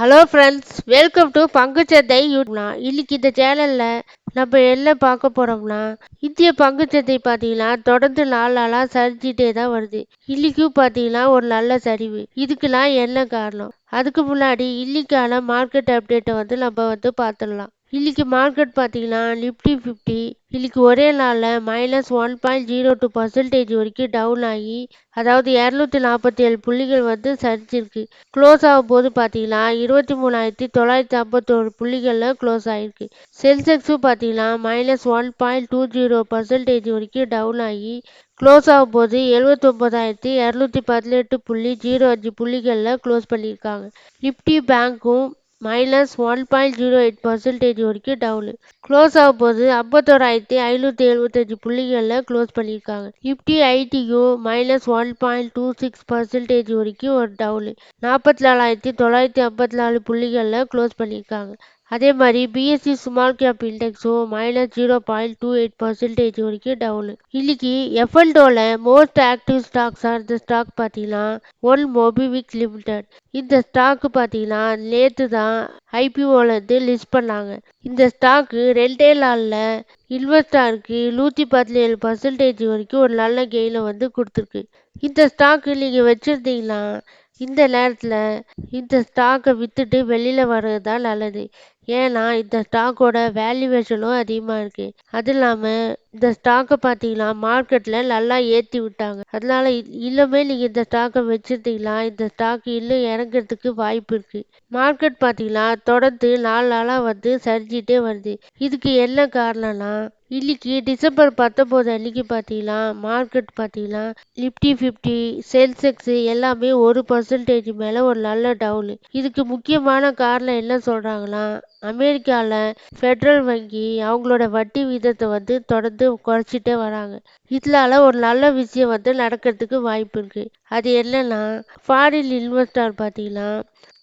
Hello friends welcome to பங்குச்சந்தை யூட்னா இன்னைக்கு இந்த சேனலில் நம்ம என்ன பார்க்க போகிறோம்னா இந்திய பங்குச்சந்தை பார்த்தீங்கன்னா தொடர்ந்து நாலு நாளாக சரிஞ்சிட்டே தான் வருது. இன்னைக்கும் பார்த்தீங்கன்னா ஒரு நல்ல சரிவு. இதுக்கெல்லாம் என்ன காரணம்? அதுக்கு முன்னாடி இன்னைக்கான மார்க்கெட் அப்டேட்டை வந்து நம்ம வந்து பார்த்துடலாம். இன்றைக்கி மார்க்கெட் பார்த்தீங்கன்னா நிஃப்டி ஃபிஃப்டி இன்றைக்கி ஒரே நாளில் minus one point zero two percentage வரைக்கும் டவுன் ஆகி அதாவது இரநூத்தி நாற்பத்தி ஏழு புள்ளிகள் வந்து சரிஞ்சிருக்கு. க்ளோஸ் ஆகும் போது பார்த்தீங்கன்னா இருபத்தி மூணாயிரத்தி தொள்ளாயிரத்தி ஐம்பத்தோரு புள்ளிகளில் க்ளோஸ் ஆகிருக்கு சென்செக்ஸும் பார்த்தீங்கன்னா minus one point two zero percentage வரைக்கும் டவுன் ஆகி க்ளோஸ் ஆகும் போது எழுபத்தொம்போதாயிரத்தி இரநூத்தி பதினெட்டு புள்ளி ஜீரோ அஞ்சு புள்ளிகளில் க்ளோஸ் பண்ணியிருக்காங்க. Nifty பேங்க்கும் minus one point zero eight percentage வரைக்கும் டவுனு க்ளோஸ் ஆக போது ஐம்பத்தோராயிரத்தி ஐநூற்றி எழுபத்தஞ்சு புள்ளிகளில் க்ளோஸ் பண்ணியிருக்காங்க. நிஃப்டி ஐடியும் minus one point two six percentage வரைக்கும் ஒரு டவுனு நாற்பத்தி நாலாயிரத்தி தொள்ளாயிரத்தி ஐம்பத்தி நாலு புள்ளிகளில் க்ளோஸ் பண்ணியிருக்காங்க. அதே மாதிரி BSE small cap இண்டெக்ஸும் minus zero point two eight percentage வரைக்கும் டவுனு இன்னைக்கு எஃப்எல்டோவில் மோஸ்ட் ஆக்டிவ் ஸ்டாக்ஸ் இருந்த ஸ்டாக் பார்த்தீங்கன்னா ஒன் மொபிவிக் லிமிடெட் இந்த ஸ்டாக்கு பார்த்தீங்கன்னா நேற்று தான் ஐபிஓலேருந்து லிஸ்ட் பண்ணாங்க. இந்த ஸ்டாக்கு ரெண்டே நாளில் இன்வெஸ்டாருக்கு நூற்றி பதினேழு பர்சன்டேஜ் வரைக்கும் ஒரு நல்ல கெயினை வந்து கொடுத்துருக்கு. இந்த ஸ்டாக்கு நீங்கள் வச்சுருந்தீங்கன்னா இந்த நேரத்தில் இந்த ஸ்டாக்கை விற்றுட்டு வெளியில் வர்றது தான் நல்லது. ஏன்னா இந்த ஸ்டாக்கோட வேல்யூவேஷனும் அதிகமாக இருக்குது அதுவும் இல்லாமல் இந்த ஸ்டாக்கை பார்த்தீங்கன்னா மார்க்கெட்டில் நல்லா ஏற்றி விட்டாங்க. அதனால இன்னுமே நீங்கள் இந்த ஸ்டாக்கை வச்சுருந்தீங்கன்னா இந்த ஸ்டாக் இன்னும் இறங்குறதுக்கு வாய்ப்பு இருக்குது மார்க்கெட் பார்த்தீங்கன்னா தொடர்ந்து நாலு நாளாக வந்து சரிஞ்சிட்டே வருது. இதுக்கு என்ன காரணம்னா இன்னைக்கு டிசம்பர் பத்தொம்போது அன்னைக்கு பார்த்தீங்கன்னா மார்க்கெட் பார்த்தீங்கன்னா நிப்டி ஃபிஃப்டி சென்செக்ஸ் எல்லாமே ஒரு பர்சன்டேஜ் மேலே ஒரு நல்ல டவுனு இதுக்கு முக்கியமான காரணம் என்ன சொல்கிறாங்கன்னா அமெரிக்காவில் ஃபெட்ரல் வங்கி அவங்களோட வட்டி வீதத்தை வந்து தொடர்ந்து குறைச்சிட்டே வராங்க. இதனால ஒரு நல்ல விஷயம் வந்து நடக்கிறதுக்கு வாய்ப்பு இருக்குது அது என்னன்னா ஃபாரின் இன்வெஸ்டர் பார்த்தீங்கன்னா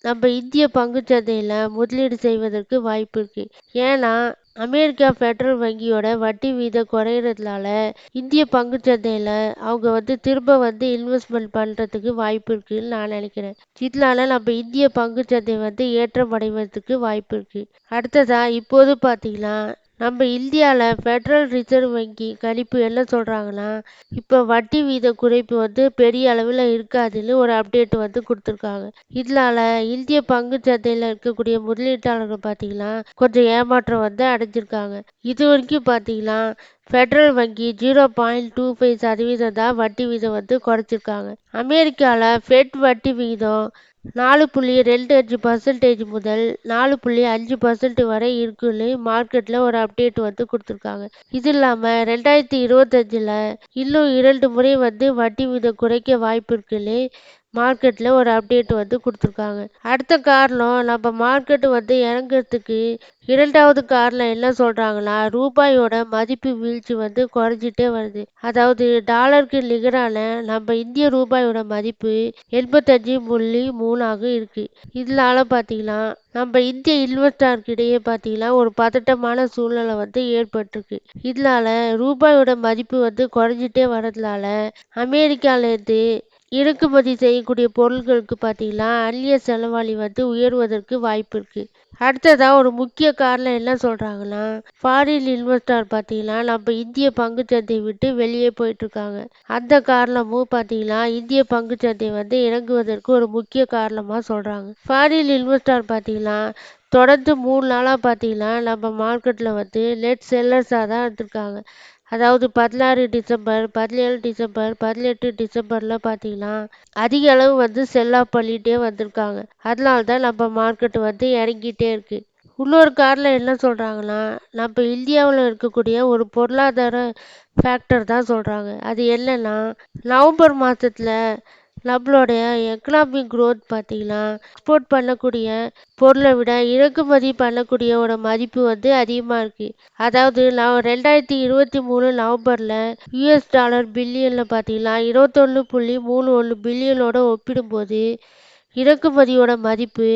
நம்ம இந்திய பங்குச்சந்தையில் முதலீடு செய்வதற்கு வாய்ப்பு இருக்குது ஏன்னா அமெரிக்கா ஃபெட்ரல் வங்கியோட வட்டி வீதம் குறையிறதுனால இந்திய பங்குச்சந்தையில் அவங்க வந்து திரும்ப வந்து இன்வெஸ்ட்மெண்ட் பண்ணுறதுக்கு வாய்ப்பு இருக்குன்னு நான் நினைக்கிறேன். இதனால நம்ம இந்திய பங்கு சந்தை வந்து ஏற்றம் அடைவதற்கு வாய்ப்பு இருக்குது அடுத்ததாக இப்போது பார்த்தீங்கன்னா நம்ம இந்தியாவில் ஃபெட்ரல் ரிசர்வ் வங்கி கணிப்பு என்ன சொல்கிறாங்கன்னா இப்போ வட்டி வீத குறைப்பு வந்து பெரிய அளவில் இருக்காதுன்னு ஒரு அப்டேட் வந்து கொடுத்துருக்காங்க. இதனால இந்திய பங்கு சந்தையில் இருக்கக்கூடிய முதலீட்டாளர்கள் பார்த்தீங்கன்னா கொஞ்சம் ஏமாற்றம் வந்து அடைஞ்சிருக்காங்க. இது வரைக்கும் பார்த்தீங்கன்னா ஃபெட்ரல் வங்கி ஜீரோ பாயிண்ட் டூ ஃபைவ் சதவீதம் தான் வட்டி வீதம் வந்து குறைச்சிருக்காங்க. அமெரிக்காவில் ஃபெட் வட்டி விகிதம் நாலு புள்ளி ரெண்டு அஞ்சு பர்சன்டேஜ் முதல் நாலு புள்ளி அஞ்சு பர்சன்ட் வரை இருக்குன்னு மார்க்கெட்டில் ஒரு அப்டேட் வந்து கொடுத்துருக்காங்க. இது இல்லாமல் ரெண்டாயிரத்தி இருபத்தஞ்சில் இன்னும் இரண்டு முறை வந்து வட்டி வீதம் குறைக்க வாய்ப்பு இருக்குன்னு மார்க்கெட்டில் ஒரு அப்டேட் வந்து கொடுத்துருக்காங்க. அடுத்த காரணம் நம்ம மார்க்கெட்டு வந்து இறங்குறதுக்கு இரண்டாவது காரணம் என்ன சொல்கிறாங்கன்னா ரூபாயோட மதிப்பு வீழ்ச்சி வந்து குறைஞ்சிட்டே வருது. அதாவது டாலருக்கு நிகரான நம்ம இந்திய ரூபாயோட மதிப்பு எண்பத்தஞ்சு புள்ளி மூணாக இருக்குது இதனால பார்த்தீங்கன்னா நம்ம இந்திய இன்வெஸ்டர்கிடையே பார்த்தீங்கன்னா ஒரு பதட்டமான சூழ்நிலை வந்து ஏற்பட்டிருக்கு. இதனால ரூபாயோட மதிப்பு வந்து குறைஞ்சிட்டே வரதுனால அமெரிக்காலேருந்து இறக்குமதி செய்யக்கூடிய பொருட்களுக்கு பார்த்தீங்கன்னா அந்நிய செலவாளி வந்து உயர்வதற்கு வாய்ப்பு இருக்குது அடுத்ததாக ஒரு முக்கிய காரணம் என்ன சொல்கிறாங்கன்னா ஃபாரின் இன்வெஸ்டர் பார்த்தீங்கன்னா நம்ம இந்திய பங்குச்சந்தை விட்டு வெளியே போயிட்டுருக்காங்க அந்த காரணமும் பார்த்தீங்கன்னா இந்திய பங்குச்சந்தை வந்து இறங்குவதற்கு ஒரு முக்கிய காரணமாக சொல்கிறாங்க ஃபாரின் இன்வெஸ்டர் பார்த்தீங்கன்னா தொடர்ந்து மூணு நாளாக பார்த்தீங்கன்னா நம்ம மார்க்கெட்டில் வந்து நெட் செல்லர்ஸாக தான் இருந்திருக்காங்க. அதாவது பதினாறு டிசம்பர் பதினேழு டிசம்பர் பதினெட்டு டிசம்பரில் பார்த்தீங்கன்னா அதிக அளவு வந்து செல்லாப் பண்ணிகிட்டே வந்திருக்காங்க. அதனால தான் நம்ம மார்க்கெட் வந்து இறங்கிட்டே இருக்குது இன்னொரு காரணம் என்ன சொல்கிறாங்கன்னா நம்ம இந்தியாவில் இருக்கக்கூடிய ஒரு பொருளாதார ஃபேக்டர் தான் சொல்கிறாங்க அது என்னென்னா நவம்பர் மாதத்தில் நம்மளுடைய எக்கனாமிக் க்ரோத் பார்த்தீங்கன்னா எக்ஸ்போர்ட் பண்ணக்கூடிய பொருளை விட இறக்குமதி பண்ணக்கூடியவோட மதிப்பு வந்து அதிகமாக இருக்குது அதாவது நான் ரெண்டாயிரத்தி இருபத்தி மூணு நவம்பரில் யூஎஸ் டாலர் பில்லியனில் பார்த்தீங்கன்னா இருபத்தொன்று புள்ளி மூணு ஒன்று பில்லியனோட ஒப்பிடும்போது இறக்குமதியோட மதிப்பு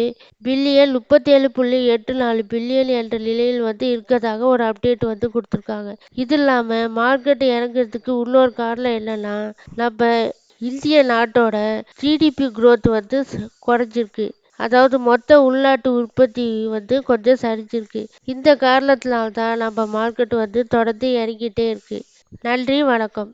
பில்லியன் முப்பத்தேழு புள்ளி எட்டு நாலு பில்லியன் என்ற நிலையில் வந்து இருக்கிறதாக ஒரு அப்டேட் வந்து கொடுத்துருக்காங்க. இது இல்லாமல் மார்க்கெட் இறங்குறதுக்கு இன்னொரு காரணம் என்னென்னா நம்ம இந்திய நாட்டோட ஜிடிபி க்ரோத் வந்து குறைஞ்சிருக்கு. அதாவது மொத்த உள்நாட்டு உற்பத்தி வந்து கொஞ்சம் சரிஞ்சிருக்கு. இந்த காரணத்தினால தான் நம்ம மார்க்கெட் வந்து தொடர்ந்து இறங்கிட்டே இருக்கு. நன்றி வணக்கம்.